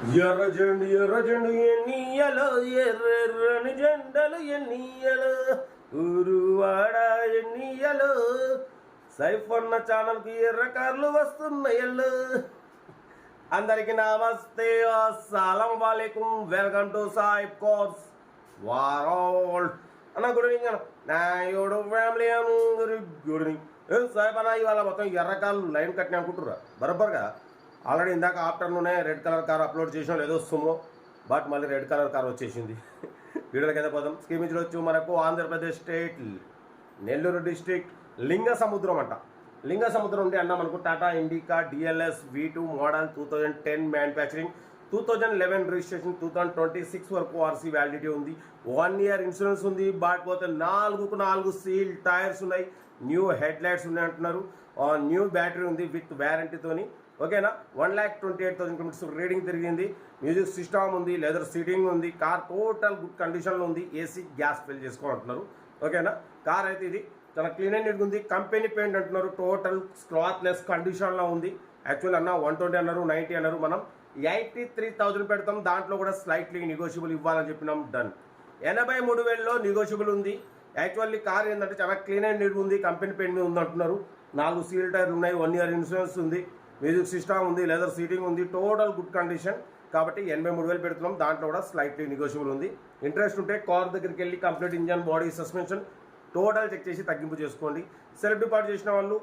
ఎర్ర జెండు ఎర్ర జెండు ఎన్నియలో ఎర్రెర్రని జెండలు ఎన్నియలో ఊరువాడ ఎన్నియలో సైఫన్న ఛానల్కి ఎర్ర కార్లు వస్తున్నాయల్లో. అందరికి నమస్తే అస్సలం వాలేకుం welcome to Saib cars world. అన్న గుడ్ ఈవినింగ్ అన్న. నా యోడు ఫ్యామిలీ అందరు గుడ్ ఈవినింగ్. సాయిబ్ అన్న ఇవాళ మొత్తం ఎర్రకాలు లైన్ కట్టిన అనుకుంటురా బరబ్బర్గా ఆల్రెడీ ఇందాక ఆఫ్టర్నూనే రెడ్ కలర్ కార్ అప్లోడ్ చేసాం లేదో సుమో బట్ మళ్ళీ రెడ్ కలర్ కార్ వచ్చేసింది. వీడియోల కింద పోదాం. స్కీమ్ ఇచ్చి మనకు ఆంధ్రప్రదేశ్ స్టేట్ నెల్లూరు డిస్ట్రిక్ట్ లింగ సముద్రం అంట. లింగ సముద్రం ఉంటే అన్న మనకు Tata Indica DLS V two model two thousand ten manufacturing two thousand eleven registration two thousand twenty six వరకు ఆర్సీ వ్యాలిడిటీ ఉంది. వన్ ఇయర్ ఇన్సూరెన్స్ ఉంది బట్ పోతే నాలుగుకు నాలుగు సీల్ టైర్స్ ఉన్నాయి. న్యూ హెడ్ లైట్స్ ఉన్నాయి అంటున్నారు. న్యూ బ్యాటరీ ఉంది విత్ వ్యారంటీతోని ఓకేనా? One lakh twenty eight thousand kilometres reading తిరిగింది. మ్యూజిక్ సిస్టమ్ ఉంది లెదర్ సీటింగ్ ఉంది కార్ టోటల్ గుడ్ కండిషన్లో ఉంది ఏసీ గ్యాస్ ఫిల్ చేసుకోమంటున్నారు. ఓకేనా? కార్ అయితే ఇది చాలా క్లీన్ అండ్ నీట్గా ఉంది. కంపెనీ పెయింట్ అంటున్నారు టోటల్ క్లాత్లెస్ కండిషన్లో ఉంది. యాక్చువల్ అన్న వన్ ట్వంటీ అన్నారు నైంటీ అన్నారు మనం. ఎయిటీ త్రీ థౌజండ్ పెడతాం దాంట్లో కూడా స్లైట్లీ నెగోషియబుల్ ఇవ్వాలని చెప్పినాం డన్ ఎనభై మూడు వేలలో నెగోషియబుల్ ఉంది. యాక్చువల్లీ కార్ ఏంటంటే చాలా క్లీన్ అండ్ నీట్ ఉంది కంపెనీ పెయింట్ మీద ఉంది అంటున్నారు. నాలుగు సీల్ టైర్లు ఉన్నాయి వన్ ఇయర్ ఇన్సూరెన్స్ ఉంది. మ్యూజిక్ సిస్టమ్ ఉంది లెదర్ సీటింగ్ ఉంది టోటల్ గుడ్ కండిషన్. కాబట్టి ఎనభై మూడు వేలు పెడుతున్నాం. దాంట్లో కూడా స్లైట్లీ నెగోషియబుల్ ఉంది. ఇంట్రెస్ట్ ఉంటే కార్ దగ్గరికి వెళ్ళి complete engine body suspension total check చేసి తగ్గింపు చేసుకోండి. సెల్ఫ్ డిపార్ట్ చేసిన వాళ్ళు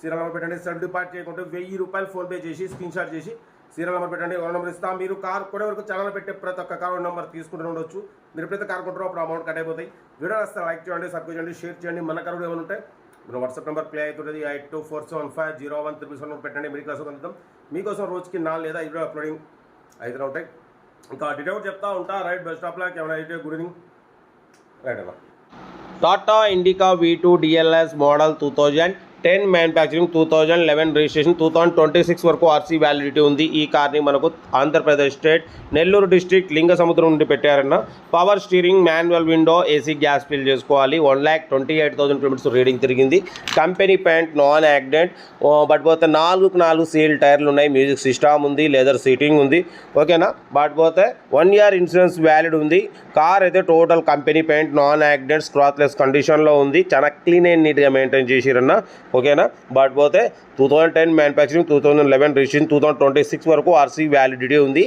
సీరియల్ నెంబర్ పెట్టండి. సెల్ఫ్ డిపార్ట్ చేయకుంటే వెయ్యి రూపాయలు ఫోన్పే చేసి స్క్రీన్ షాట్ చేసి సీరియల్ నెంబర్ పెట్టండి. ఎవరి నెంబర్ ఇస్తాం. మీరు కార్ కొనే వరకు ఛానల్ పెట్టే ప్రతి ఒక్క కార్ నెంబర్ తీసుకుంటూ ఉండొచ్చు. మీరు ఎప్పుడైతే కార్ కొంటారో అప్పుడు అమౌంట్ కట్ అయిపోతాయి. వీడియో వస్తే లైక్ చేయండి సబ్స్క్రైబ్ చేయండి షేర్ చేయండి. మన కారు ఏమైనా ఉంటాయి మన వాట్సాప్ నెంబర్ ప్లే అవుతుంటుంది. Eight two four seven five zero one triple seven పెట్టండి. మీ కోసం అందుతాం మీకోసం రోజుకి నాలుగు లేదా ఐదు అప్లోడింగ్ అయితే ఉంటాయి. ఇంకా డీటెయిల్ చెప్తా ఉంటా. రైట్ బస్ స్టాప్లో ఏమైనా అయితే గుడ్ ఈవినింగ్ రైట్ అన్న. Tata Indica V two DLS model two thousand ten manufacturing two thousand eleven registration two thousand twenty six వరకు ఆర్సీ వ్యాలిడిటీ ఉంది. ఈ కార్ని మనకు ఆంధ్రప్రదేశ్ స్టేట్ నెల్లూరు డిస్ట్రిక్ట్ లింగ సముద్రం నుండి పెట్టారన్న. Power steering manual window AC gas fill చేసుకోవాలి. One lakh twenty eight thousand kilometres reading తిరిగింది. Company paint non accident. But పోతే నాలుగు నాలుగు సీల్ టైర్లు ఉన్నాయి. మ్యూజిక్ సిస్టమ్ ఉంది లెదర్ సీటింగ్ ఉంది. ఓకేనా? బట్ పోతే వన్ ఇయర్ ఇన్సూరెన్స్ వ్యాలిడ్ ఉంది. కార్ అయితే total company paint non accidents క్లాత్లెస్ కండిషన్లో ఉంది. చాలా క్లీన్ అండ్ నీట్గా మెయింటైన్ చేసిరన్న. ఓకేనా? బట్ పోతే two thousand ten manufacturing two thousand eleven registration two thousand twenty six వరకు ఆర్సీ వ్యాలిడిటీ ఉంది.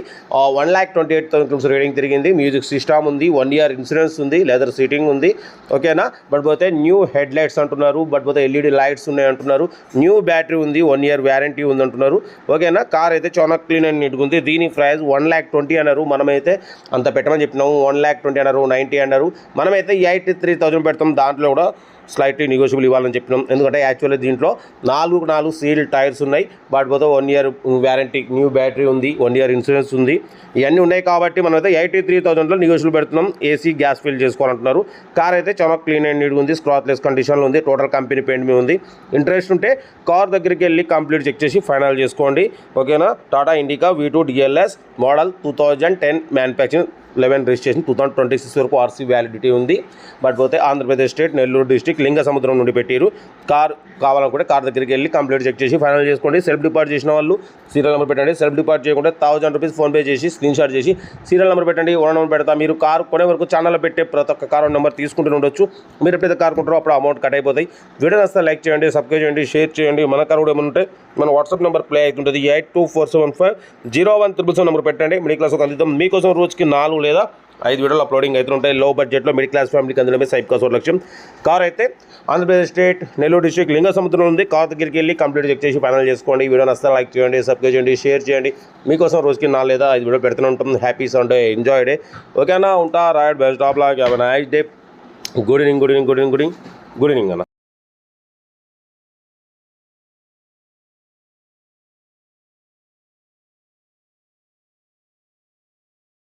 One lakh twenty eight thousand kilometres reading తిరిగింది. మ్యూజిక్ సిస్టమ్ ఉంది. వన్ ఇయర్ ఇన్సూరెన్స్ ఉంది. లెదర్ సీటింగ్ ఉంది. ఓకేనా? బట్ పోతే న్యూ హెడ్ లైట్స్ అంటున్నారు. But పోతే ఎల్ఈడి లైట్స్ ఉన్నాయి అంటున్నారు. న్యూ బ్యాటరీ ఉంది. వన్ ఇయర్ వ్యారంటీ ఉంది అంటున్నారు. ఓకేనా? కార్ అయితే చాలా క్లీన్ అండ్ నీట్గా ఉంది. దీని ప్రైస్ వన్ ల్యాక్ ట్వంటీ అన్నారు. మనమైతే అంత పెట్టమని చెప్పినాము. వన్ ల్యాక్ ట్వంటీ అన్నారు. నైంటీ అన్నారు. మనమైతే ఎయిటీ త్రీ థౌసండ్ పెడతాం. దాంట్లో కూడా స్లైట్లీ నెగోషియబుల్ ఇవ్వాలని చెప్పినాం. ఎందుకంటే యాక్చువల్లీ దీంట్లో నాలుగు నాలుగు సీల్ టైర్స్ ఉన్నాయి. వాటిపోతే one year warranty new battery ఉంది వన్ ఇయర్ ఇన్సూరెన్స్ ఉంది. ఇవన్నీ ఉన్నాయి కాబట్టి మనం అయితే ఎయిటీ త్రీ థౌసండ్లో నెగోషియబుల్ పెడుతున్నాం ఏసీ గ్యాస్ ఫిల్ చేసుకోవాలంటున్నారు. కార్ అయితే చాలా క్లీన్ అండ్ నీట్ ఉంది. స్క్రాత్లెస్ కండిషన్లో ఉంది. టోటల్ కంపెనీ పెయింట్ మీద ఉంది. ఇంట్రెస్ట్ ఉంటే కార్ దగ్గరికి వెళ్ళి కంప్లీట్ చెక్ చేసి ఫైనల్ చేసుకోండి. ఓకేనా Tata Indica V two DLS model two thousand ten manufacturing eleven registration two thousand twenty six వరకు ఆర్సీ వ్యాలిడిటీ ఉంది. బట్ పోతే ఆంధ్రప్రదేశ్ స్టేట్ నెల్లూరు డిస్టిక్ లింగ సముద్రం నుండి పెట్టారు కార్ కావాలనుకుంటే కార్ దగ్గరికి వెళ్ళి కంప్లీట్ చెక్ చేసి ఫైనల్ చేసుకోండి. సెల్ఫ్ డిపార్ట్ చేసిన వాళ్ళు సీరియల్ నెంబర్ పెట్టండి. సెల్ఫ్ డిపార్ట్ చేయకుండా థౌసండ్ రూపీస్ ఫోన్పే చేసి స్క్రీన్ షాట్ చేసి సీరియల్ నెంబర్ పెట్టండి. ఓన్ నెంబర్ పెడతా. మీరు కార్ కొనే వరకు ఛానల్లో పెట్టే ప్రతి ఒక్క కార్ నెంబర్ తీసుకుంటూ ఉండొచ్చు. మీరు ఎప్పుడైతే కార్ కొంటారో అప్పుడు అమౌంట్ కట్ అయిపోతాయి. వీడియో వస్తే లైక్ చేయండి సబ్స్క్రైబ్ చేయండి షేర్ చేయండి. మన కార్ కూడా ఏమైనా ఉంటే మన వాట్సాప్ నెంబర్ ప్లే అవుతుంటుంది. Eight two four seven five zero one triple seven number పెట్టండి. మిడిల్ క్లాస్ అందిద్దాం. మీకోసం రోజుకి నాలుగు లేదా ఐదు వీడియోలు అప్లోడింగ్ అయితే ఉంటాయి. లో బడ్జెట్లో మిడిల్ క్లాస్ ఫ్యామిలీకి అందడమే సైప్ కాస్ లక్ష్యం కార్ అయితే ఆంధ్రప్రదేశ్ స్టేట్ నెల్లూరు డిస్ట్రిక్ట్ లింగ సముద్రం ఉంది. కార్ దగ్గరికి వెళ్ళి కంప్లీట్ చెక్ చేసి ఫైనల్ చేసుకోండి. వీడియో నస్తే లైక్ చేయండి సబ్స్క్రైబ్ చేయండి షేర్ చేయండి. మీకోసం రోజుకి నాలుగు లేదా ఐదు వీడియో పెడుతూనే ఉంటాం. హ్యాపీ సండే ఎంజాయ్ డే ఓకేనా ఉంటా రాయడ్ best of luck have nice day good evening good evening good evening good evening good evening అన్న.